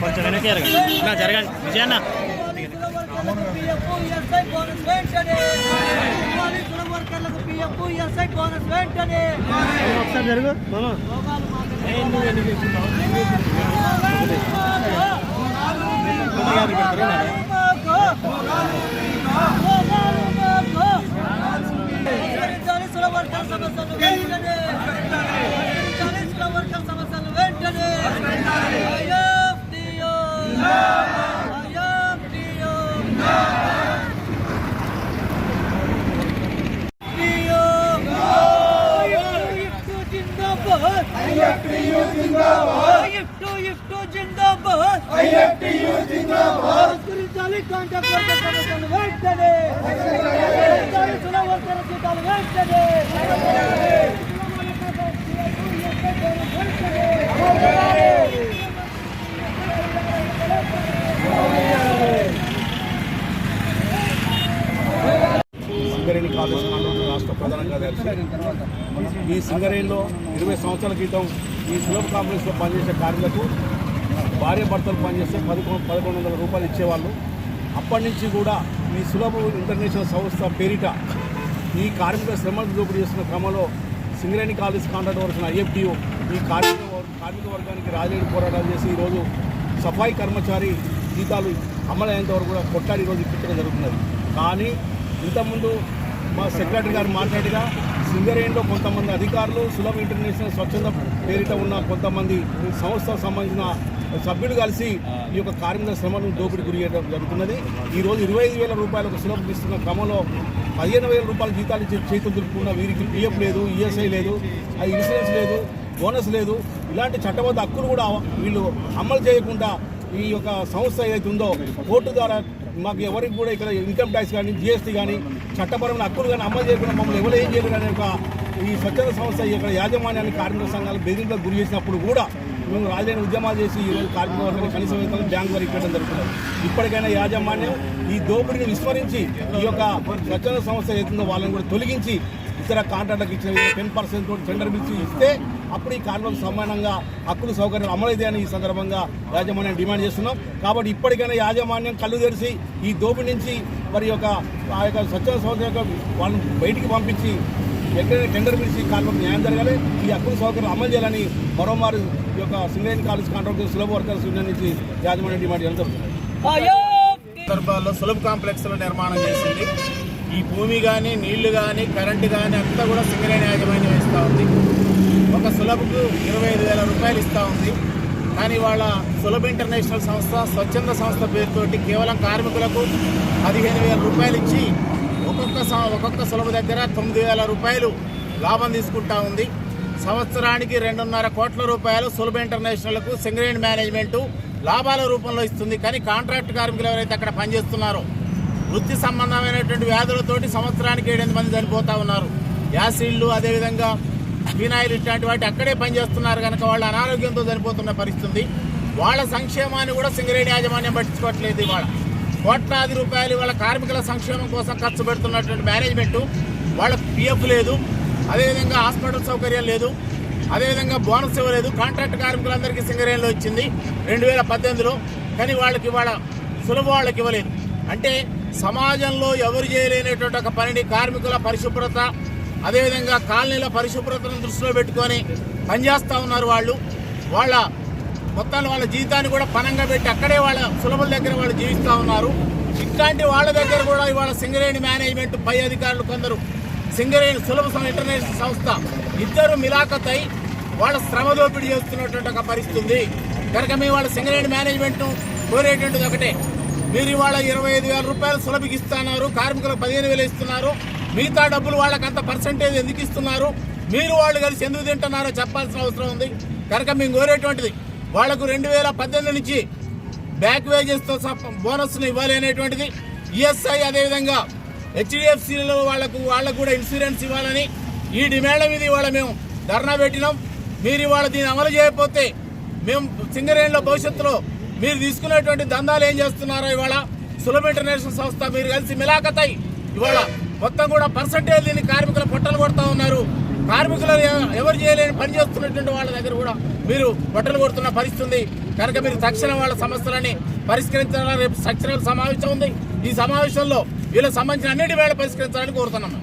కొంచెం వెనక్కి జరగండి జరగండి విజయన్న ఒకసారి జరుగు. మామా సులభ సమస్యలు గురించాలి కాంటాక్ట్ వర్కర్ సమస్యలు వెంటనే గురించాలి వర్కర్ జీతాలు వెంటనే సింగరేణి కాలేజ్ రాష్ట్ర ప్రధాన కార్యదర్శి ఈ సింగరేణిలో ఇరవై సంవత్సరాల క్రితం ఈ సులభ కాంప్లెక్స్లో పనిచేసే కార్మికులకు భార్య భర్తలు పనిచేస్తే పదకొండు పదకొండు వందల రూపాయలు ఇచ్చేవాళ్ళు. అప్పటి నుంచి కూడా ఈ సులభ ఇంటర్నేషనల్ సంస్థ పేరిట ఈ కార్మిక శ్రమను దోపిడీ చేస్తున్న క్రమంలో సింగరేణి కాలేజ్ కాంట్రాక్ట్ వర్సిన ఐఎఫ్డిఓ ఈ కార్మిక కార్మిక వర్గానికి రాజేడు పోరాటాలు చేసి ఈరోజు సఫాయి కర్మచారి జీతాలు అమలయ్యేంత వరకు కూడా కొట్టాడి ఈరోజు ఇప్పించడం జరుగుతున్నది. కానీ ఇంతకుముందు మా సెక్రటరీ గారు మాట్లాడిగా సింగరేణిలో కొంతమంది అధికారులు సులభ ఇంటర్నేషనల్ స్వచ్ఛంద పేరిట ఉన్న కొంతమంది సంస్థకు సంబంధించిన సభ్యులు కలిసి ఈ యొక్క కార్మిక శ్రమను దోపిడీ గురి చేయడం జరుగుతున్నది. ఈ రోజు ఇరవై ఐదు వేల రూపాయలకు సులభం ఇస్తున్న క్రమంలో పదిహేను వేల రూపాయల జీతాలు చేతులు దులుపుకున్న వీరికి పిఎఫ్ లేదు ఈఎస్ఐ లేదు అది ఇన్సూరెన్స్ లేదు బోనస్ లేదు. ఇలాంటి చట్టబద్ధ హక్కులు కూడా వీళ్ళు అమలు చేయకుండా ఈ యొక్క సంస్థ ఏదైతే ఉందో కోర్టు ద్వారా మాకు ఎవరికి కూడా ఇక్కడ ఇన్కమ్ ట్యాక్స్ కానీ జిఎస్టీ కానీ చట్టపరమైన హక్కులు కానీ అమలు చేయకుండా మమ్మల్ని ఎవరు ఏం చేయలేదు అనే ఒక ఈ స్వచ్ఛంద సంస్థ ఇక్కడ యాజమాన్యాన్ని కార్మిక సంఘాలు బెదిరింపులకు గురి చేసినప్పుడు కూడా మేము రాజధాని ఉద్యమాలు చేసి ఈరోజు కార్మిక వర్గాన్ని కనీస వేతనం బ్యాంకు వరకు ఇవ్వడం జరుగుతుంది. ఇప్పటికైనా యాజమాన్యం ఈ దోపిడీని విస్మరించి ఈ యొక్క స్వచ్ఛంద సంస్థ ఏదైతుందో వాళ్ళని కూడా తొలగించి ఇతర కాంట్రాక్టర్కి ఇచ్చిన టెన్ పర్సెంట్ తోటి టెండర్ పిలిచి ఇస్తే అప్పుడు ఈ కార్మికులకు సమానంగా హక్కులు సౌకర్యాలు అమలైతే అని ఈ సందర్భంగా యాజమాన్యం డిమాండ్ చేస్తున్నాం. కాబట్టి ఇప్పటికైనా యాజమాన్యం కళ్ళు తెరిచి ఈ దోపిడి నుంచి మరి యొక్క ఆ యొక్క స్వచ్ఛంద సంస్థ యొక్క వాళ్ళని బయటికి పంపించి ఎక్కడైనా టెండర్ పిలిచి కార్మికులకు న్యాయం జరగాలి. ఈ హక్కుల సౌకర్యాలు అమలు చేయాలని మరోమారు ఈ యొక్క సింగరేణి కాలేజ్ కాంట్రాక్టర్ సులభ వర్కర్స్ యూనియన్ నుంచి యాజమాన్య డిమాండ్ చేయడం జరుగుతుంది. సందర్భాల్లో సులభ కాంప్లెక్స్ల నిర్మాణం చేసింది. ఈ భూమి కానీ నీళ్ళు కానీ కరెంటు కానీ అంతా కూడా సింగరేణి యాజమాన్యం ఇస్తూ ఉంది. ఒక సులభకు ఇరవై ఐదు వేల రూపాయలు ఇస్తూ ఉంది. కానీ వాళ్ళ సులభ ఇంటర్నేషనల్ సంస్థ స్వచ్ఛంద సంస్థ పేరుతోటి కేవలం కార్మికులకు పదిహేను వేల రూపాయలు ఇచ్చి ఒక్కొక్క ఒక్కొక్క సులభ దగ్గర తొమ్మిది వేల రూపాయలు లాభం తీసుకుంటా ఉంది. సంవత్సరానికి రెండున్నర కోట్ల రూపాయలు సులభ ఇంటర్నేషనల్కు సింగరేణి మేనేజ్మెంటు లాభాల రూపంలో ఇస్తుంది. కానీ కాంట్రాక్ట్ కార్మికులు ఎవరైతే అక్కడ పనిచేస్తున్నారో వృత్తి సంబంధమైనటువంటి వ్యాధులతోటి సంవత్సరానికి ఏడెనిమిది మంది చనిపోతూ ఉన్నారు. యాసిడ్లు అదేవిధంగా ఫినాయిల్ ఇట్లాంటి వాటి అక్కడే పనిచేస్తున్నారు కనుక వాళ్ళు అనారోగ్యంతో చనిపోతున్న పరిస్థితి వాళ్ళ సంక్షేమాన్ని కూడా సింగరేణి యాజమాన్యం పట్టించుకోవట్లేదు ఇవాళ. కోట్లాది రూపాయలు వాళ్ళ కార్మికుల సంక్షేమం కోసం ఖర్చు పెడుతున్నటువంటి మేనేజ్మెంటు వాళ్ళ పిఎఫ్ లేదు. అదేవిధంగా హాస్పిటల్ సౌకర్యం లేదు. అదేవిధంగా బోనస్ ఇవ్వలేదు. కాంట్రాక్ట్ కార్మికులందరికీ సింగరేణిలో ఇచ్చింది రెండు వేల పద్దెనిమిదిలో. కానీ వాళ్ళకి వాళ్ళ సులభ వాళ్ళకి ఇవ్వలేదు. అంటే సమాజంలో ఎవరు చేయలేనటువంటి ఒక పనిని కార్మికుల పరిశుభ్రత అదేవిధంగా కాలనీల పరిశుభ్రతను దృష్టిలో పెట్టుకొని పనిచేస్తూ ఉన్నారు వాళ్ళు. వాళ్ళ మొత్తాన్ని వాళ్ళ జీవితాన్ని కూడా పనంగా పెట్టి అక్కడే వాళ్ళ సులభుల దగ్గర వాళ్ళు జీవిస్తూ ఉన్నారు. ఇట్లాంటి వాళ్ళ దగ్గర కూడా ఇవాళ సింగరేణి మేనేజ్మెంట్ పై అధికారులు కొందరు సింగరేణి సులభ ఇంటర్నేషనల్ సంస్థ ఇద్దరు మిలాఖత్ అయి వాళ్ళ శ్రమ దోపిడీ చేస్తున్నటువంటి ఒక పరిస్థితి ఉంది. కనుక మేము వాళ్ళ సింగరేణి మేనేజ్మెంట్ను కోరేటువంటిది ఒకటే. మీరు ఇవాళ ఇరవై ఐదు వేల రూపాయలు సులభకి ఇస్తున్నారు కార్మికులకు పదిహేను వేలు ఇస్తున్నారు మిగతా డబ్బులు వాళ్ళకి అంత పర్సంటేజ్ ఎందుకు ఇస్తున్నారు? మీరు వాళ్ళు కలిసి ఎందుకు తింటున్నారో చెప్పాల్సిన అవసరం ఉంది. కనుక మేము కోరేటువంటిది వాళ్ళకు రెండు వేల పద్దెనిమిది నుంచి బ్యాక్ వేజెస్తో బోనస్ను ఇవ్వాలి అనేటువంటిది ఈఎస్ఐ అదేవిధంగా హెచ్డిఎఫ్సిలో వాళ్ళకు వాళ్ళకు కూడా ఇన్సూరెన్స్ ఇవ్వాలని ఈ డిమాండ్ల మీద ఇవాళ మేము ధర్నా పెట్టినాం. మీరు ఇవాళ దీన్ని అమలు చేయకపోతే మేము సింగరేణిలో భవిష్యత్తులో మీరు తీసుకునేటువంటి దందాలు ఏం చేస్తున్నారో ఇవాళ సులభ ఇంటర్నేషనల్ సంస్థ మీరు కలిసి మిలాఖతై ఇవాళ మొత్తం కూడా పర్సంటేజ్ దీన్ని కార్మికుల పొట్టలు కొడతా ఉన్నారు. కార్మికులు ఎవరు చేయలేని పని చేస్తున్నటువంటి వాళ్ళ దగ్గర కూడా మీరు బట్టలు కొడుతున్న పరిస్థితి ఉంది. కనుక మీరు తక్షణం వాళ్ళ సమస్యలని పరిష్కరించాలని రేపు తక్షణ సమావేశం ఉంది. ఈ సమావేశంలో వీళ్ళకి సంబంధించిన అన్నిటి వేళ పరిష్కరించాలని కోరుతున్నాం